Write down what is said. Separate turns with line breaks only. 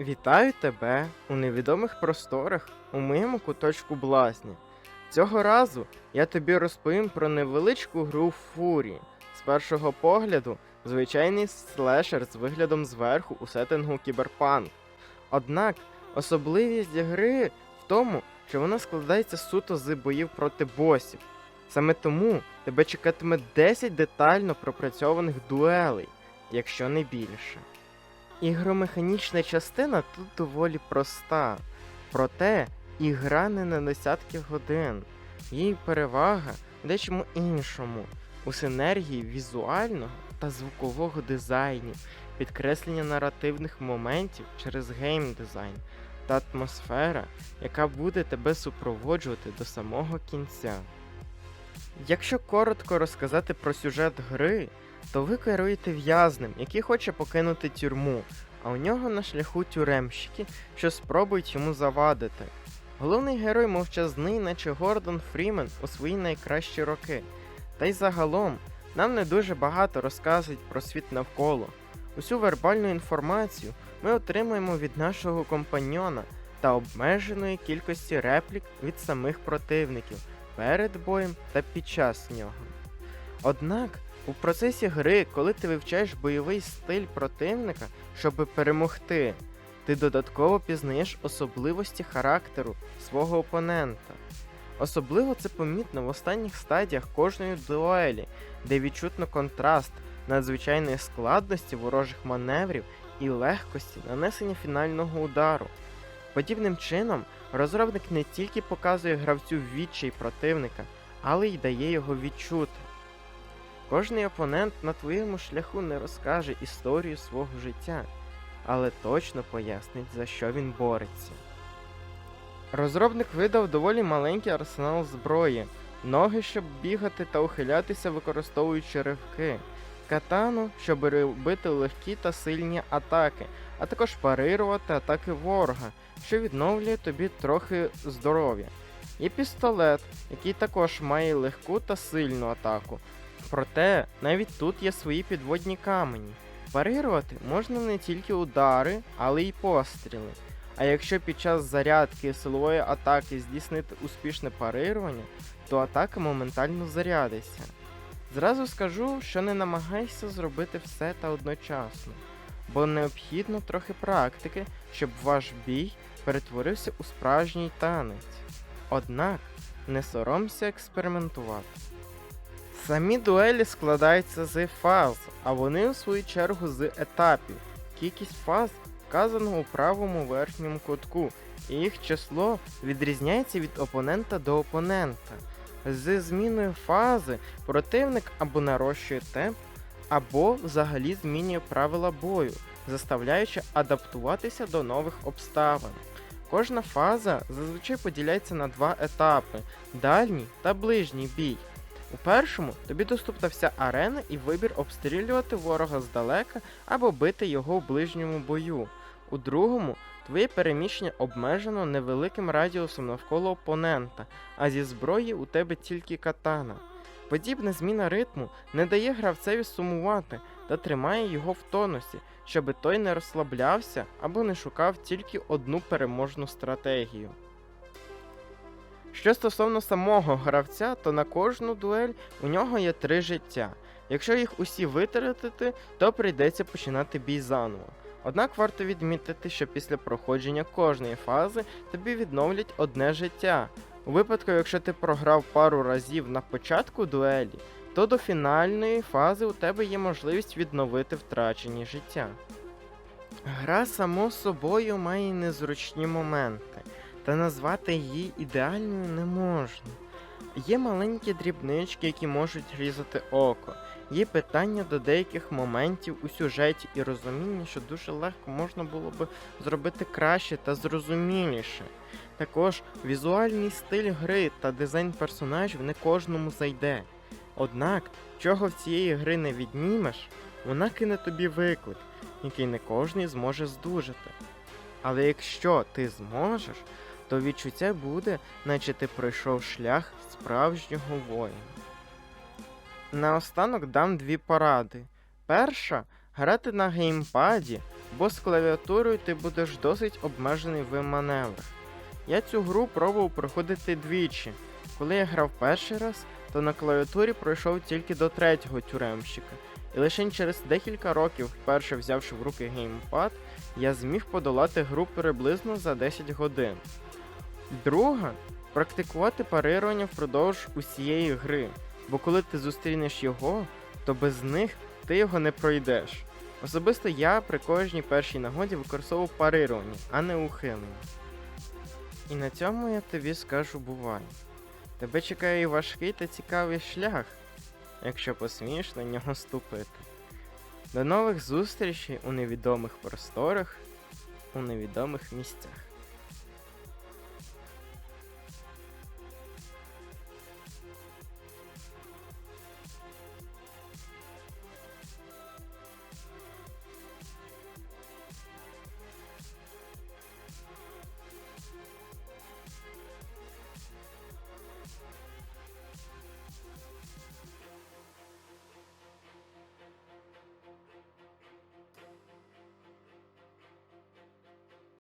Вітаю тебе у невідомих просторах у моєму куточку блазні. Цього разу я тобі розповім про невеличку гру Фурі. З першого погляду, звичайний слешер з виглядом зверху у сеттингу кіберпанк. Однак особливість гри в тому, що вона складається суто з боїв проти босів. Саме тому тебе чекатиме 10 детально пропрацьованих дуелей, якщо не більше. Ігромеханічна частина тут доволі проста, проте і гра не на десятки годин. Її перевага в дечому іншому, у синергії візуального та звукового дизайнів, підкреслення наративних моментів через геймдизайн та атмосфера, яка буде тебе супроводжувати до самого кінця. Якщо коротко розказати про сюжет гри, то ви керуєте в'язнем, який хоче покинути тюрму, а у нього на шляху тюремщики, що спробують йому завадити. Головний герой мовчазний, наче Гордон Фрімен у свої найкращі роки. Та й загалом нам не дуже багато розказують про світ навколо. Усю вербальну інформацію ми отримуємо від нашого компаньйона та обмеженої кількості реплік від самих противників перед боєм та під час нього. Однак у процесі гри, коли ти вивчаєш бойовий стиль противника, щоб перемогти, ти додатково пізнаєш особливості характеру свого опонента. Особливо це помітно в останніх стадіях кожної дуелі, де відчутно контраст надзвичайної складності ворожих маневрів і легкості нанесення фінального удару. Подібним чином, розробник не тільки показує гравцю відчай противника, але й дає його відчути. Кожний опонент на твоєму шляху не розкаже історію свого життя, але точно пояснить, за що він бореться. Розробник видав доволі маленький арсенал зброї, ноги, щоб бігати та ухилятися, використовуючи ривки, катану, щоб робити легкі та сильні атаки, а також парирувати атаки ворога, що відновлює тобі трохи здоров'я. Є пістолет, який також має легку та сильну атаку. Проте навіть тут є свої підводні камені. Парирувати можна не тільки удари, але й постріли. А якщо під час зарядки силової атаки здійснити успішне парирування, то атака моментально зарядиться. Зразу скажу, що не намагайся зробити все та одночасно, бо необхідно трохи практики, щоб ваш бій перетворився у справжній танець. Однак не соромся експериментувати. Самі дуелі складаються з фаз, а вони у свою чергу з етапів. Кількість фаз вказано у правому верхньому кутку, і їх число відрізняється від опонента до опонента. З зміною фази противник або нарощує темп, або взагалі змінює правила бою, заставляючи адаптуватися до нових обставин. Кожна фаза зазвичай поділяється на два етапи дальній та ближній бій. У першому тобі доступна вся арена і вибір обстрілювати ворога здалека або бити його в ближньому бою. У другому твоє переміщення обмежено невеликим радіусом навколо опонента, а зі зброї у тебе тільки катана. Подібна зміна ритму не дає гравцеві сумувати та тримає його в тонусі, щоби той не розслаблявся або не шукав тільки одну переможну стратегію. Що стосовно самого гравця, то на кожну дуель у нього є три життя. Якщо їх усі витратити, то прийдеться починати бій заново. Однак варто відмітити, що після проходження кожної фази тобі відновлять одне життя. У випадку, якщо ти програв пару разів на початку дуелі, то до фінальної фази у тебе є можливість відновити втрачені життя. Гра само собою має незручні моменти, та назвати її ідеальною не можна. Є маленькі дрібнички, які можуть різати око. Є питання до деяких моментів у сюжеті і розуміння, що дуже легко можна було би зробити краще та зрозуміліше. Також візуальний стиль гри та дизайн персонажів не кожному зайде. Однак, чого в цієї гри не віднімеш, вона кине тобі виклик, який не кожний зможе здужати. Але якщо ти зможеш, то відчуття буде, наче ти пройшов шлях справжнього воїна. Наостанок дам дві поради. Перша грати на геймпаді, бо з клавіатурою ти будеш досить обмежений в маневрах. Я цю гру пробував проходити двічі. Коли я грав перший раз, то на клавіатурі пройшов тільки до третього тюремщика. І лише через декілька років, вперше взявши в руки геймпад, я зміг подолати гру приблизно за 10 годин. Друга практикувати парирування впродовж усієї гри, бо коли ти зустрінеш його, то без них ти його не пройдеш. Особисто я при кожній першій нагоді використовував парирування, а не ухилення. І на цьому я тобі скажу бувай. Тебе чекає і важкий та цікавий шлях, якщо посмієш на нього ступити. До нових зустрічей у невідомих просторах, у невідомих місцях.